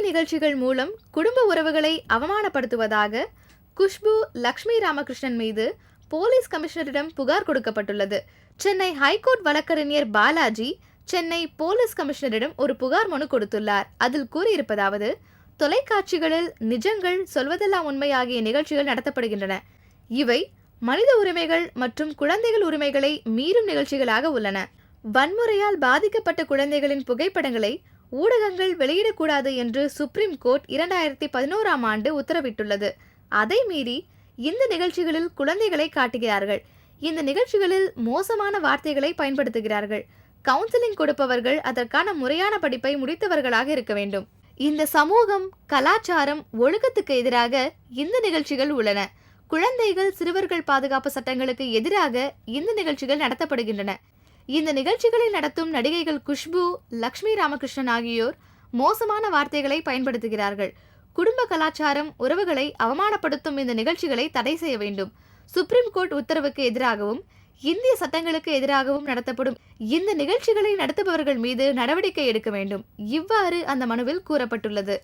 நிகழ்ச்சிகள் மூலம் குடும்ப உறவுகளை அவமானப்படுத்துவதாக குஷ்பு லக்ஷ்மி ராமகிருஷ்ணன் மீது போலீஸ் கமிஷனரிடம் புகார் கொடுக்கப்பட்டுள்ளது. சென்னை ஹைகோர்ட் வழக்கறிஞர் பாலாஜி சென்னை போலீஸ் கமிஷனரிடம் ஒரு புகார் மனு கொடுத்துள்ளார். அதில் கூறியிருப்பதாவது தொலைக்காட்சிகளில் நிஜங்கள் சொல்வதெல்லாம் உண்மையாகிய நிகழ்ச்சிகள் நடத்தப்படுகின்றன. இவை மனித உரிமைகள் மற்றும் குழந்தைகள் உரிமைகளை மீறும் நிகழ்ச்சிகளாக உள்ளன. வன்முறையால் பாதிக்கப்பட்ட குழந்தைகளின் புகைப்படங்களை ஊடகங்கள் வெளியிடக்கூடாது என்று சுப்ரீம் கோர்ட் இரண்டாயிரத்தி பதினோராம் ஆண்டு உத்தரவிட்டுள்ளது. அதை மீறி இந்த நிகழ்ச்சிகளில் குழந்தைகளை காட்டுகிறார்கள். இந்த நிகழ்ச்சிகளில் மோசமான வார்த்தைகளை பயன்படுத்துகிறார்கள். கவுன்சிலிங் கொடுப்பவர்கள் அதற்கான முறையான படிப்பை முடித்தவர்களாக இருக்க வேண்டும். இந்த சமூகம் கலாச்சாரம் ஒழுக்கத்துக்கு எதிராக இந்த நிகழ்ச்சிகள் உள்ளன. குழந்தைகள் சிறுவர்கள் பாதுகாப்பு சட்டங்களுக்கு எதிராக இந்த நிகழ்ச்சிகள் நடத்தப்படுகின்றன. இந்த நிகழ்ச்சிகளை நடத்தும் நடிகைகள் குஷ்பு லக்ஷ்மி ராமகிருஷ்ணன் ஆகியோர் மோசமான வார்த்தைகளை பயன்படுத்துகிறார்கள். குடும்ப கலாச்சாரம் உறவுகளை அவமானப்படுத்தும் இந்த நிகழ்ச்சிகளை தடை செய்ய வேண்டும். சுப்ரீம் கோர்ட் உத்தரவுக்கு எதிராகவும் இந்திய சட்டங்களுக்கு எதிராகவும் நடத்தப்படும் இந்த நிகழ்ச்சிகளை நடத்துபவர்கள் மீது நடவடிக்கை எடுக்க வேண்டும். இவ்வாறு அந்த மனுவில் கூறப்பட்டுள்ளது.